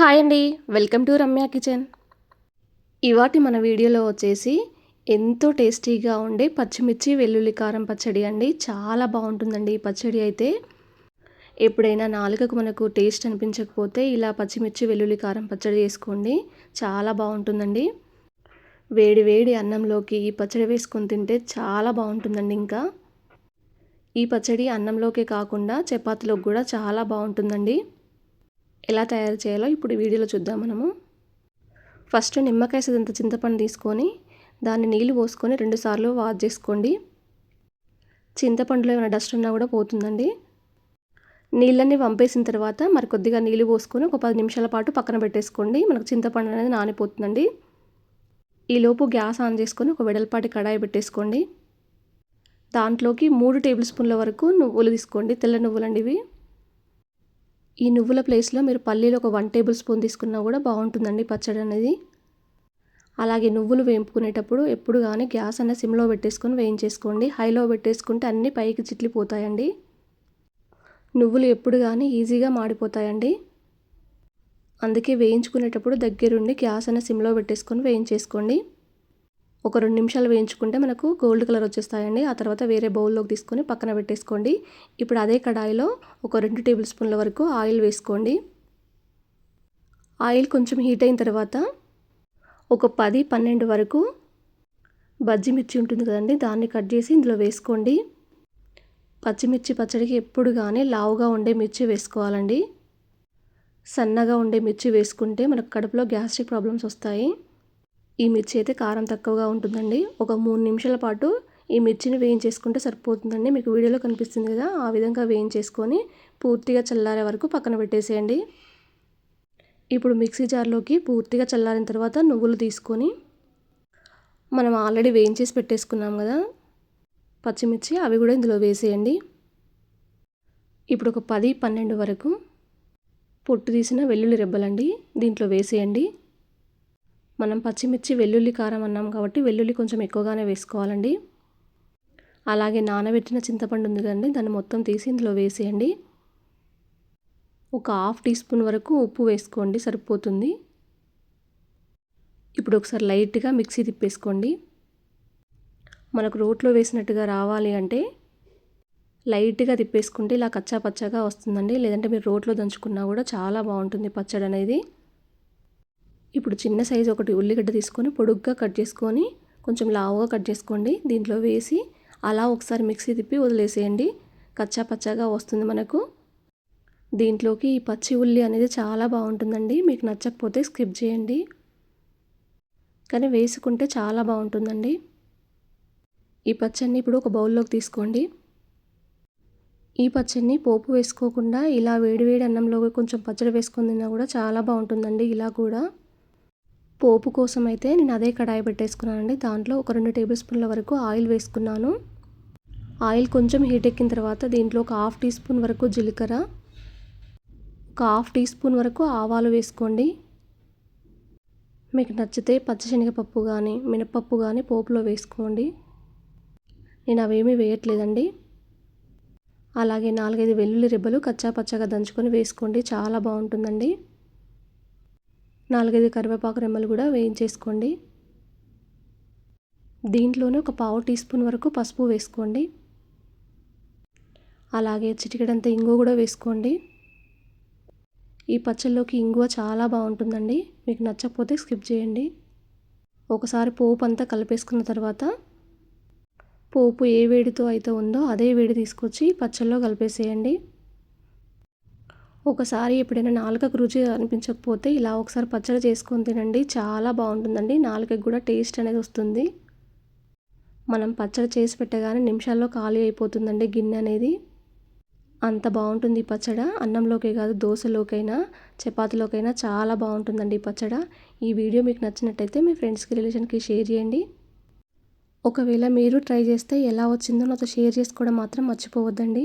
Hi అండి. Welcome to Ramya kitchen. ఇవాటి మన వీడియోలో వచ్చేసి ఎంతో టేస్టీగా ఉండే పచ్చిమిర్చి వెల్లుల్లి కారం పచ్చడి అండి. చాలా బాగుంటుందండి ఈ పచ్చడి అయితే. ఎప్పుడైనా నాలుకకు మనకు టేస్ట్ అనిపించకపోతే ఇలా పచ్చిమిర్చి వెల్లుల్లి కారం పచ్చడి చేసుకోండి. చాలా బాగుంటుందండి. వేడి వేడి అన్నంలోకి ఈ పచ్చడి వేసుకొని తింటే చాలా బాగుంటుందండి ఇంకా. ఈ పచ్చడి అన్నంలోకే కాకుండా చపాతీలోకి కూడా చాలా బాగుంటుందండి. ఎలా తయారు చేయాలో ఇప్పుడు వీడియోలో చూద్దాం మనము. ఫస్ట్ నిమ్మకాయ సదంత చింతపండు తీసుకొని దాన్ని నీళ్ళు పోసుకొని రెండుసార్లు వాష్ చేసుకోండి. చింతపండులో ఏమైనా డస్ట్ ఉన్నా కూడా పోతుందండి. నీళ్ళన్నీ వంపేసిన తర్వాత మరి కొద్దిగా నీళ్ళు పోసుకొని ఒక పది నిమిషాల పాటు పక్కన పెట్టేసుకోండి. మనకు చింతపండు అనేది నానిపోతుందండి. ఈలోపు గ్యాస్ ఆన్ చేసుకొని ఒక వెడల్పాటి కడాయి పెట్టేసుకోండి. దాంట్లోకి మూడు టేబుల్ స్పూన్ల వరకు నువ్వులు తీసుకోండి. తెల్ల నువ్వులండి ఇవి. ఈ నువ్వుల ప్లేస్లో మీరు పల్లీలు ఒక వన్ టేబుల్ స్పూన్ తీసుకున్నా కూడా బాగుంటుందండి పచ్చడి అనేది. అలాగే నువ్వులు వేయించుకునేటప్పుడు ఎప్పుడు కానీ గ్యాస్ అన్న సిమ్లో పెట్టేసుకొని వేయించేసుకోండి. హైలో పెట్టేసుకుంటే అన్నీ పైకి చిట్లిపోతాయండి. నువ్వులు ఎప్పుడు కానీ ఈజీగా మాడిపోతాయండి. అందుకే వేయించుకునేటప్పుడు దగ్గరుండి గ్యాస్ అన్న సిమ్లో పెట్టేసుకొని వేయించేసుకోండి. ఒక రెండు నిమిషాలు వేయించుకుంటే మనకు గోల్డ్ కలర్ వచ్చేస్తాయండి. ఆ తర్వాత వేరే బౌల్లోకి తీసుకొని పక్కన పెట్టేసుకోండి. ఇప్పుడు అదే కడాయిలో ఒక రెండు టేబుల్ స్పూన్ల వరకు ఆయిల్ వేసుకోండి. ఆయిల్ కొంచెం హీట్ అయిన తర్వాత ఒక పది పన్నెండు వరకు బజ్జి మిర్చి ఉంటుంది కదండి దాన్ని కట్ చేసి ఇందులో వేసుకోండి. పచ్చిమిర్చి పచ్చడికి ఎప్పుడు కానీ లావుగా ఉండే మిర్చి వేసుకోవాలండి. సన్నగా ఉండే మిర్చి వేసుకుంటే మనకు కడుపులో గ్యాస్ట్రిక్ ప్రాబ్లమ్స్ వస్తాయి. ఈ మిర్చి అయితే కారం తక్కువగా ఉంటుందండి. ఒక మూడు నిమిషాల పాటు ఈ మిర్చిని వేయించేసుకుంటే సరిపోతుందండి. మీకు వీడియోలో కనిపిస్తుంది కదా ఆ విధంగా వేయించేసుకొని పూర్తిగా చల్లారే వరకు పక్కన పెట్టేసేయండి. ఇప్పుడు మిక్సీ జార్లోకి పూర్తిగా చల్లారిన తర్వాత నువ్వులు తీసుకొని మనం ఆల్రెడీ వేయించేసి పెట్టేసుకున్నాం కదా పచ్చిమిర్చి అవి కూడా ఇందులో వేసేయండి. ఇప్పుడు ఒక పది పన్నెండు వరకు పొట్టు తీసిన వెల్లుల్లి రెబ్బలండి దీంట్లో వేసేయండి. మనం పచ్చిమిర్చి వెల్లుల్లి కారం అన్నాం కాబట్టి వెల్లుల్లి కొంచెం ఎక్కువగానే వేసుకోవాలండి. అలాగే నానబెట్టిన చింతపండు ఉంది కదండి దాన్ని మొత్తం తీసి ఇందులో వేసేయండి. ఒక హాఫ్ టీ స్పూన్ వరకు ఉప్పు వేసుకోండి సరిపోతుంది. ఇప్పుడు ఒకసారి లైట్గా మిక్సీ తిప్పేసుకోండి. మనకు రోట్లో వేసినట్టుగా రావాలి అంటే లైట్గా తిప్పేసుకుంటే ఇలా కచ్చా పచ్చగా వస్తుందండి. లేదంటే మీరు రోట్లో దంచుకున్నా కూడా చాలా బాగుంటుంది పచ్చడి అనేది ఇప్పుడు చిన్న సైజు ఒకటి ఉల్లిగడ్డ తీసుకొని పొడుగ్గా కట్ చేసుకొని కొంచెం లావుగా కట్ చేసుకోండి. దీంట్లో వేసి అలా ఒకసారి మిక్సీ తిప్పి వదిలేసేయండి. కచ్చా పచ్చగా వస్తుంది మనకు. దీంట్లోకి ఈ పచ్చి ఉల్లి అనేది చాలా బాగుంటుందండి. మీకు నచ్చకపోతే స్కిప్ చేయండి. కానీ వేసుకుంటే చాలా బాగుంటుందండి. ఈ పచ్చడిని ఇప్పుడు ఒక బౌల్లోకి తీసుకోండి. ఈ పచ్చడిని పోపు వేసుకోకుండా ఇలా వేడివేడి అన్నంలో కొంచెం పచ్చడి వేసుకొని తిన్నా కూడా చాలా బాగుంటుందండి. ఇలా కూడా పోపు కోసం అయితే నేను అదే కడాయి పెట్టేసుకున్నానండి. దాంట్లో ఒక రెండు టేబుల్ స్పూన్ల వరకు ఆయిల్ వేసుకున్నాను. ఆయిల్ కొంచెం హీట్ ఎక్కిన తర్వాత దీంట్లో ఒక హాఫ్ టీ స్పూన్ వరకు జీలకర్ర ఒక హాఫ్ టీ స్పూన్ వరకు ఆవాలు వేసుకోండి. మీకు నచ్చితే పచ్చిశనగపప్పు కానీ మినపప్పు కానీ పోపులో వేసుకోండి. నేను అవేమీ వేయట్లేదండి. అలాగే నాలుగైదు వెల్లుల్లి రెబ్బలు కచ్చా పచ్చగా దంచుకొని వేసుకోండి. చాలా బాగుంటుందండి. నాలుగైదు కరివేపాకు రెమ్మలు కూడా వేయించేసుకోండి. దీంట్లోనే ఒక పావు టీ స్పూన్ వరకు పసుపు వేసుకోండి. అలాగే చిటికెడంత ఇంగువ కూడా వేసుకోండి. ఈ పచ్చళ్ళలోకి ఇంగువ చాలా బాగుంటుందండి. మీకు నచ్చకపోతే స్కిప్ చేయండి. ఒకసారి పోపు అంతా కలిపేసుకున్న తర్వాత పోపు ఏ వేడితో అయితే ఉందో అదే వేడి తీసుకొచ్చి పచ్చళ్ళలో కలిపేసేయండి. ఒకసారి ఎప్పుడైనా నాలుకకు రుచి అనిపించకపోతే ఇలా ఒకసారి పచ్చడి చేసుకొని తినండి. చాలా బాగుంటుందండి. నాలుకకు కూడా టేస్ట్ అనేది వస్తుంది. మనం పచ్చడి చేసి పెట్టగానే నిమిషాల్లో ఖాళీ అయిపోతుందండి గిన్నె అనేది. అంత బాగుంటుంది ఈ పచ్చడ. అన్నంలోకే కాదు దోశలోకైనా చపాతీలోకైనా చాలా బాగుంటుందండి ఈ పచ్చడ. ఈ వీడియో మీకు నచ్చినట్టయితే మీ ఫ్రెండ్స్కి రిలేషన్కి షేర్ చేయండి. ఒకవేళ మీరు ట్రై చేస్తే ఎలా వచ్చిందో నాతో షేర్ చేసుకోవడం మాత్రం మర్చిపోవద్దండి.